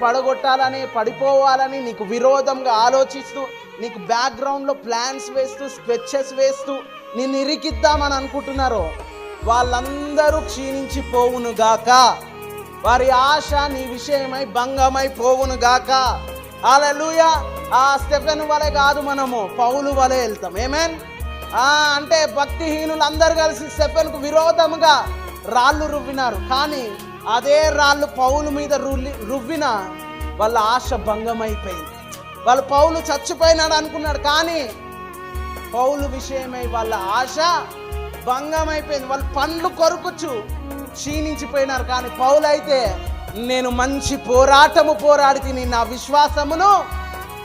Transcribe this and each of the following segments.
పడగొట్టాలని పడిపోవాలని నీకు విరోధంగా ఆలోచిస్తూ నీకు బ్యాక్గ్రౌండ్లో ప్లాన్స్ వేస్తూ స్కెచెస్ వేస్తూ నిన్ను ఇరికిద్దామని అనుకుంటున్నారు వాళ్ళందరూ క్షీణించి పోవును గాక వారి ఆశ నీ విషయమై భంగమై పోవును గాక అలలుయ ఆ స్టెఫెన్ వలె కాదు మనము పౌలు వలె వెళ్తాం. ఏమేన్ అంటే భక్తిహీనులు అందరు కలిసి స్టెఫెన్కు విరోధముగా రాళ్ళు రువ్వినారు. కానీ అదే రాళ్ళు పౌలు మీద రుల్లి రువ్విన వాళ్ళ ఆశ భంగమైపోయింది. వాళ్ళు పౌలు చచ్చిపోయినాడు అనుకున్నాడు. కానీ పౌలు విషయమై వాళ్ళ ఆశ భంగమైపోయింది. వాళ్ళు పండ్లు కొరుకుచ్చు క్షీణించిపోయినారు. కానీ పౌలు అయితే నేను మంచి పోరాటము పోరాడితిని నా విశ్వాసమును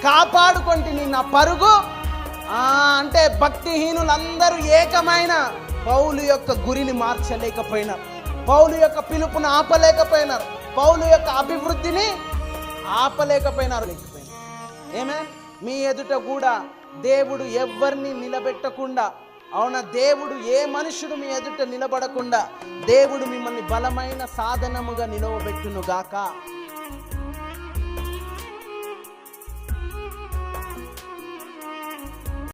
కాపాడుకొంటిని నా పరుగు. అంటే భక్తిహీనులందరూ ఏకమైన పౌలు యొక్క గురిని మార్చలేకపోయినారు. పౌలు యొక్క పిలుపును ఆపలేకపోయినారు. పౌలు యొక్క అభివృద్ధిని ఆపలేకపోయినారు. లేకపోయినారు ఏమే? మీ ఎదుట కూడా దేవుడు ఎవరిని నిలబెట్టకుండా అవునా? దేవుడు ఏ మనుషుడు మీ ఎదుట నిలబడకుండా దేవుడు మిమ్మల్ని బలమైన సాధనముగా నిలవబెట్టును గాక